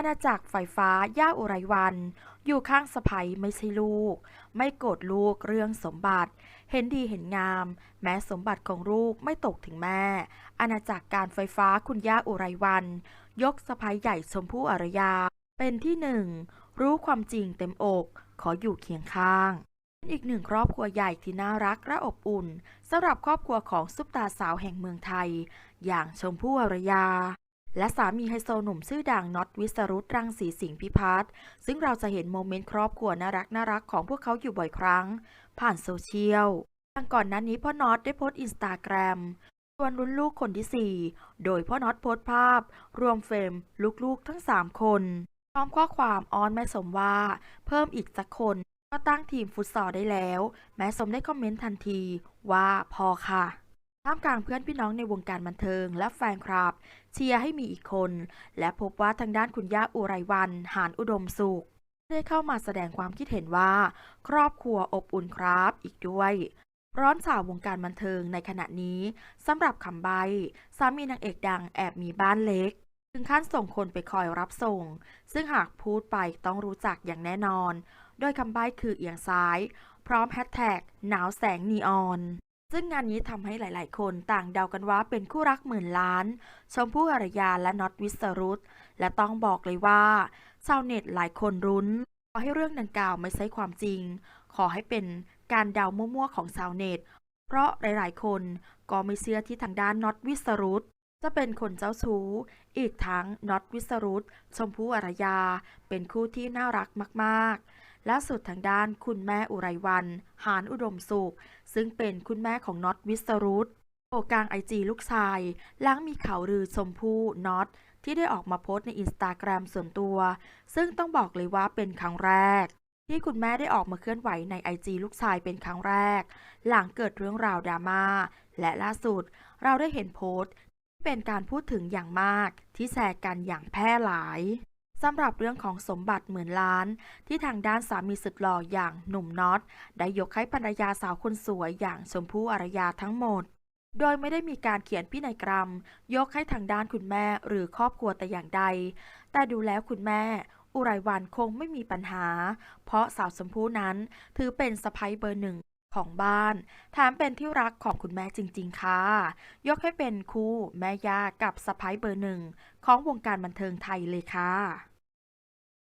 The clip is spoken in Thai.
อาณาจักรไฟฟ้าย่าอุไรวัน อยู่ข้างสะใภ้ไม่ใช่ลูก ไม่โกรธลูกเรื่องสมบัติ เห็นดีเห็นงาม แม้สมบัติของลูกไม่ตกถึงแม่ อาณาจักรการไฟฟ้าคุณย่าอุไรวัน ยกสะใภ้ใหญ่ชมพู่อารยา เป็นที่หนึ่ง รู้ความจริงเต็มอก ขออยู่เคียงข้างเป็นอีกหนึ่งครอบครัวใหญ่ที่น่ารักและอบอุ่นสำหรับครอบครัวของซุปตาสาวแห่งเมืองไทย อย่างชมพู่อารยา และสามีไฮโซหนุ่มชื่อดังน็อตวิสรุตรังสีสิงห์พิพัฒน์ซึ่งเราจะเห็นโมเมนต์ครอบครัวน่ารักน่ารักของพวกเขาอยู่บ่อยครั้ง ผ่านโซเชียลดังก่อนหน้านี้พ่อน็อตได้โพสต์อินสตาแกรมชวนรุ่นลูกคนที่ 4 โดยพ่อน็อตโพสต์ภาพ รวมเฟรมลูกๆทั้ง 3 คนพร้อมข้อความอ้อนแม่สมว่า เพิ่มอีกสักคนก็ตั้งทีมฟุตซอลได้แล้ว แม่สมได้คอมเมนต์ทันทีว่าพอค่ะ ท่ามกลางเพื่อนพี่น้องในวงการบันเทิงและแฟนคลับ เชียร์ให้มีอีกคน และพบว่าทางด้านคุณย่าอุไรวัน หานอุดมสุข ได้เข้ามาแสดงความคิดเห็นว่า ครอบครัวอบอุ่นครับอีกด้วยร้อนสาววงการบันเทิงในขณะนี้สำหรับคำใบสามีนางเอกดังแอบมีบ้านเล็ก ถึงขั้นส่งคนไปคอยรับส่ง ซึ่งหากพูดไปต้องรู้จักอย่างแน่นอน โดยคำใบคือเอียงซ้าย พร้อมแฮชแท็กหนาวแสงนีออน ซึ่งงานนี้ทำให้หลาย ๆ คนต่างเดากันว่าเป็นคู่รักหมื่นล้าน ชมพู่อารยาและน็อตวิสรุตและต้องบอกเลยว่า ชาวเน็ตหลายคนรุ้น ขอให้เรื่องดังกล่าวไม่ใช่ความจริง ขอให้เป็นการเดามั่ว ๆ ของชาวเน็ต เพราะหลาย ๆ คนก็ไม่เชื่อที่ทางด้านน็อตวิสรุตจะเป็นคนเจ้าชู้ อีกทั้งน็อตวิสรุตชมพู่อารยา เป็นคู่ที่น่ารักมาก ๆ ล่าสุดทางด้านคุณแม่อุไรวัน หานอุดมสุข ซึ่งเป็นคุณแม่ของน็อตวิสรุตโอกลางไอจีลูกชาย หล้างมีข่าวลือชมพู่น็อตที่ได้ออกมาโพสต์ในอินสตาแกรมส่วนตัว ซึ่งต้องบอกเลยว่าเป็นครั้งแรก ที่คุณแม่ได้ออกมาเคลื่อนไหวในไอจีลูกชายเป็นครั้งแรก หลังเกิดเรื่องราวดราม่าและล่าสุด เราได้เห็นโพสต์ที่เป็นการพูดถึงอย่างมากที่แชร์กันอย่างแพร่หลาย สำหรับเรื่องของสมบัติหมื่นล้าน ที่ทางด้านสามีสึกหล่ออย่างหนุ่มน็อต ได้ยกให้ภรรยาสาวคนสวยอย่างชมพู่อารยาทั้งหมด โดยไม่ได้มีการเขียนพินัยกรรม ยกให้ทางด้านคุณแม่หรือครอบครัวแต่อย่างใด แต่ดูแล้วคุณแม่ อุไรวันคงไม่มีปัญหา เพราะสาวชมพู่นั้นถือเป็นสะใภ้เบอร์หนึ่งของบ้านแถมเป็นที่รักของคุณแม่จริง ๆ ค่ะ ยกให้เป็นคู่แม่ย่ากับสะใภ้เบอร์หนึ่งของวงการบันเทิงไทยเลยค่ะ